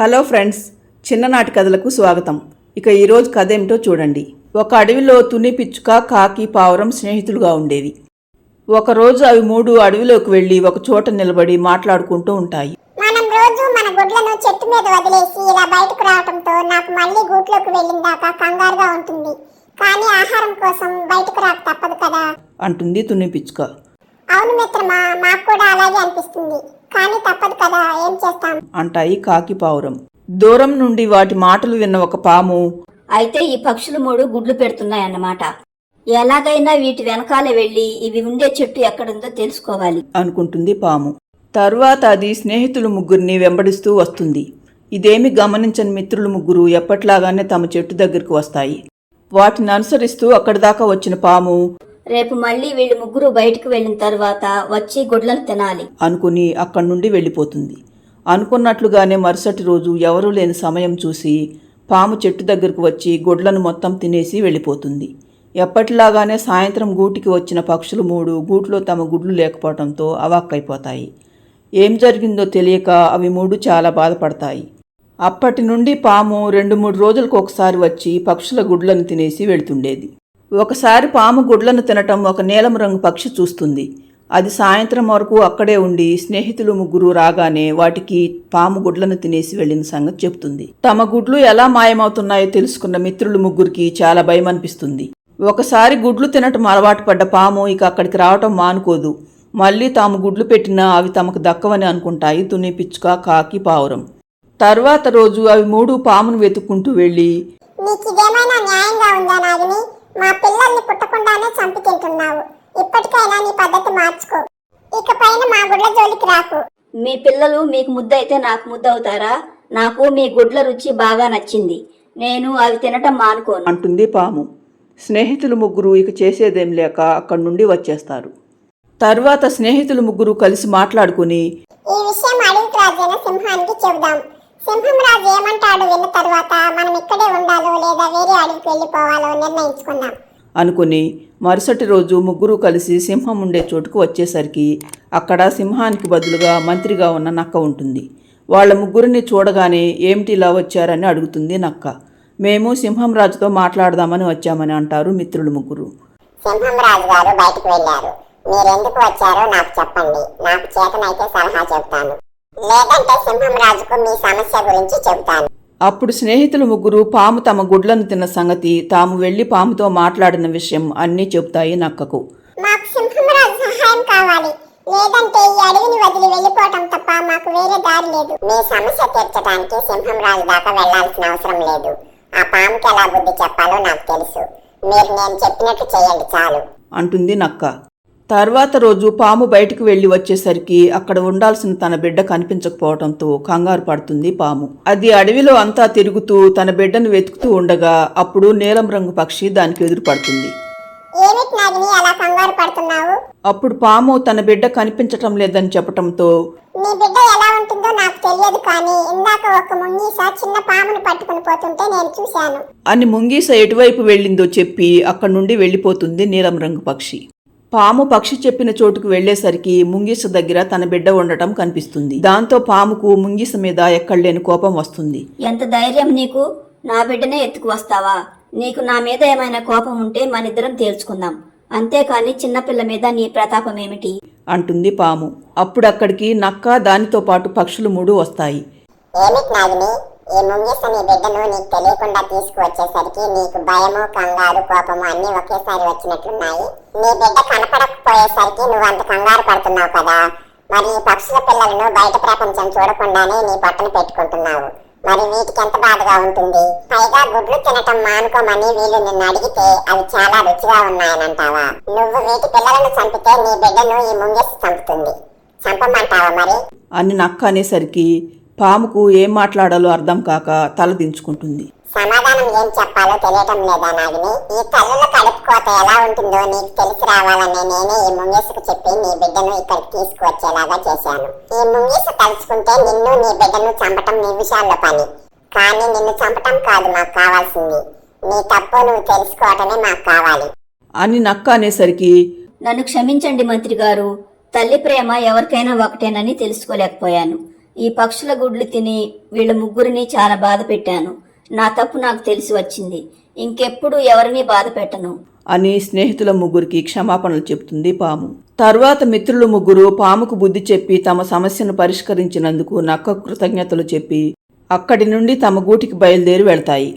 Hello friends చిన్ననాటి కథలకు స్వాగతం. ఇక ఈరోజు కథ ఏమిటో చూడండి. ఒక అడవిలో తుని పిచ్చుక కాకి పావురం స్నేహితులుగా ఉండేవి. ఒకరోజు అవి మూడు అడవిలోకి వెళ్ళి ఒక చోట నిలబడి మాట్లాడుకుంటూ ఉంటాయి. మనం రోజు మన గుడ్లను చెట్టు మీద వదిలేసి ఇలా బయటకు రావడంతో నాకు మళ్ళీ గూట్లోకి వెళ్ళిన దాకా కంగారుగా ఉంటుంది. కానీ ఆహారం కోసం బయటకు రాక తప్పదు కదా? అంటుంది తుని పిచ్చుక. అవును మిత్రమా మాకు కూడా అలాగే అనిపిస్తుంది. కానీ తప్పదు కదా ఏం చేస్తాం? అంటాయి కాకి పావురం. దూరం నుండి వాటి మాటలు విన్న ఒక పాము అయితే ఈ పక్షులు మూడు గుడ్లు పెడుతున్నాయన్నమాట. ఎలాగైనా వీటి వెనకాల వెళ్ళి ఇవి ఉండే చెట్టు ఎక్కడుందో తెలుసుకోవాలి. అనుకుంటుంది పాము. తరువాత అది స్నేహితులు ముగ్గురిని వెంబడిస్తూ వస్తుంది. ఇదేమి గమనించని మిత్రులు ముగ్గురు ఎప్పట్లాగానే తమ చెట్టు దగ్గరకు వస్తాయి. వాటిని అనుసరిస్తూ అక్కడి దాకా వచ్చిన పాము రేపు మళ్ళీ వీళ్ళు ముగ్గురు బయటకు వెళ్ళిన తర్వాత వచ్చి గుడ్లను తినాలి. అనుకుని అక్కడి నుండి వెళ్ళిపోతుంది. అనుకున్నట్లుగానే మరుసటి రోజు ఎవరూ లేని సమయం చూసి పాము చెట్టు దగ్గరకు వచ్చి గుడ్లను మొత్తం తినేసి వెళ్ళిపోతుంది. ఎప్పటిలాగానే సాయంత్రం గూటికి వచ్చిన పక్షులు మూడు గూట్లో తమ గుడ్లు లేకపోవడంతో అవాక్కైపోతాయి. ఏం జరిగిందో తెలియక అవి మూడు చాలా బాధపడతాయి. అప్పటి నుండి పాము రెండు మూడు రోజులకు ఒకసారి వచ్చి పక్షుల గుడ్లను తినేసి వెళ్తుండేది. ఒకసారి పాము గుడ్లను తినటం ఒక నీలం రంగు పక్షి చూస్తుంది. అది సాయంత్రం వరకు అక్కడే ఉండి స్నేహితులు ముగ్గురు రాగానే వాటికి పాము గుడ్లను తినేసి వెళ్ళిన సంగతి చెప్తుంది తమ గుడ్లు ఎలా మాయమవుతున్నాయో తెలుసుకున్న మిత్రులు ముగ్గురికి చాలా భయం అనిపిస్తుంది. ఒకసారి గుడ్లు తినటం అలవాటు పడ్డ పాము ఇక అక్కడికి రావటం మానుకోదు. మళ్ళీ తాము గుడ్లు పెట్టినా అవి తమకు దక్కవని అనుకుంటాయి. తుని పిచ్చుక కాకి పావురం. తర్వాత రోజు అవి మూడు పామును వెతుక్కుంటూ వెళ్ళి నీకు ఇదేమైనా న్యాయంగా ఉందా నాగిని? మా పిల్లల్ని పుట్టకుండానే చంపి తింటున్నావు ఇప్పటికైనా నీ పద్ధతి మార్చుకో. ఇక పైన మా గుడ్ల జోలికి రాకు. మీ పిల్లలు మీకు ముద్ద అయితే నాకు ముద్ద అవుతారా నాకు మీ గుడ్ల రుచి బాగా నచ్చింది. నేను అవి తినటం మానుకోను. అంటుంది పాము. స్నేహితులు ముగ్గురు ఇక చేసేదేం లేక అక్కడి నుండి వచ్చేస్తారు. తర్వాత స్నేహితులు ముగ్గురు కలిసి మాట్లాడుకుని ఈ విషయం అడవికి రాజైన సింహానికి చెబుదాం. సింహం రాజు ఏమంటాడు విన్న తర్వాత మనం ఇక్కడే ఉండాలో లేదా వేరే అడవికి వెళ్ళిపోవాలో నిర్ణయించుకుందాం. అనుకుని మరుసటి రోజు ముగ్గురు కలిసి సింహం ఉండే చోటుకు వచ్చేసరికి అక్కడ సింహానికి బదులుగా మంత్రిగా ఉన్న నక్క ఉంటుంది. వాళ్ళ ముగ్గురిని చూడగానే ఏమిటి ఇలా వచ్చారని అడుగుతుంది నక్క. మేము సింహం రాజుతో మాట్లాడదామని వచ్చామని అంటారు మిత్రులు ముగ్గురు. సింహం రాజు గారు బయటకు వెళ్ళారు. మీరెందుకు వచ్చారో నాకు చెప్పండి. నాకు చేతనైతే సలహా చెబుతాను. లేదంటే సింహం రాజుకు మీ సమస్య గురించి చెబుతాను. అప్పుడు స్నేహితులు ముగ్గురు పాము తమ గుడ్లను తిన్న సంగతి తాము వెళ్ళి పాముతో మాట్లాడిన విషయం అన్నీ చెబుతాయి నక్కకు. మాకు సింహం రాజు సహాయం కావాలి. లేదంటే ఈ అడవిని వదిలి వెళ్ళిపోవటం తప్ప మాకు వేరే దారి లేదు. మీ సమస్య తీర్చడానికి సింహం రాజు దాకా వెళ్ళాల్సిన అవసరం లేదు. ఆ పాముకి ఎలా బుద్ధి చెప్పాలో నాకు తెలుసు. మీరు నేను చెప్పినట్టు చేయండి చాలు. అంటుంది నక్క. తర్వాత రోజు పాము బయటికి వెళ్ళి వచ్చేసరికి అక్కడ ఉండాల్సిన తన బిడ్డ కనిపించకపోవడంతో కంగారు పడుతుంది పాము. అది అడవిలో అంతా తిరుగుతూ తన బిడ్డను వెతుకుతూ ఉండగా అప్పుడు నీలం రంగు పక్షి దానికి ఎదురు పడుతుంది. అప్పుడు పాము తన బిడ్డ కనిపించటం లేదని చెప్పటంతో నీ బిడ్డ ఎలా ఉంటుందో నాకు తెలియదు కానీ ఇందాక ఒక ముంగీస చిన్న పామును పట్టుకుని పోతుంటే నేను చూశాను. అని ముంగీస ఎటువైపు వెళ్ళిందో చెప్పి అక్కడి నుండి వెళ్ళిపోతుంది నీలం రంగు పక్షి. పాము పక్షి చెప్పిన చోటుకు వెళ్ళేసరికి ముంగీస దగ్గర తన బిడ్డ ఉండటం కనిపిస్తుంది. దాంతో పాముకు ముంగీస మీద ఎక్కడలేని కోపం వస్తుంది. ఎంత ధైర్యం నీకు? నా బిడ్డనే ఎత్తుకు వస్తావా? నీకు నా మీద ఏమైనా కోపం ఉంటే మనిద్దరం తేల్చుకుందాం. అంతేకాని చిన్నపిల్ల మీద నీ ప్రతాపం ఏమిటి? అంటుంది పాము. అప్పుడక్కడికి నక్క దానితో పాటు పక్షులు మూడు వస్తాయి. ఏమిటి నాగిని? ఈ ముంగిస నీ బిడ్డను నీకు తెలియకుండా తీసుకువచ్చేసరికి నీకు భయము కంగారు కోపము అన్ని ఒకేసారి వచ్చినట్లున్నాయి. నీ బిడ్డ కనపడకపోయేసరికి నువ్వు అంత కంగారు పడుతున్నావు కదా. మరి ఈ పక్షుల పిల్లలను బయట ప్రపంచం చూడకుండానే నీ పట్టును పెట్టుకుంటున్నావు. మరి వీటికి ఎంత బాధగా ఉంటుంది. పైగా గుడ్లు తినటం మానుకోమని వీళ్ళు నిన్ను అడిగితే అవి చాలా రుచిగా ఉన్నాయనంటావా? నువ్వు వీటి పిల్లలను చంపితే నీ బిడ్డను ఈ ముంగేసి చంపుతుంది. చంపమంటావా మరి? అని నక్క అనేసరికి పాముకు ఏం మాట్లాడాలో అర్థం కాక తల దించుకుంటుంది. సమాధానం ఏం చెప్పాలో తెలియటం లేదా నాగిని? ఈ తల్లుల కడుపు కోత ఎలా ఉంటుందో నీకు తెలిసి రావాలనే నేనే ఈ ముంగేసుకు చెప్పి నీ బిడ్డను ఇక్కడికి తీసుకువచ్చేలాగా చేశాను. ఈ ముంగేసు తలుచుకుంటే నిన్ను నీ బిడ్డను చంపటం పని. కానీ నిన్ను చంపటం కాదు మాకు కావాల్సింది. నీ తప్పు నువ్వు తెలుసుకోవటమే మాకు కావాలి. అని నక్క అనేసరికి నన్ను క్షమించండి మంత్రి గారు. తల్లి ప్రేమ ఎవరికైనా ఒకటేనని తెలుసుకోలేకపోయాను. ఈ పక్షుల గుడ్లు తిని వీళ్ళ ముగ్గురిని చాలా బాధ పెట్టాను. నా తప్పు నాకు తెలిసి వచ్చింది. ఇంకెప్పుడు ఎవరిని బాధ పెట్టను. అని స్నేహితుల ముగ్గురికి క్షమాపణలు చెప్తుంది పాము. తర్వాత మిత్రులు ముగ్గురు పాముకు బుద్ధి చెప్పి తమ సమస్యను పరిష్కరించినందుకు నక్క కృతజ్ఞతలు చెప్పి అక్కడి నుండి తమ గూటికి బయలుదేరి వెళ్తాయి.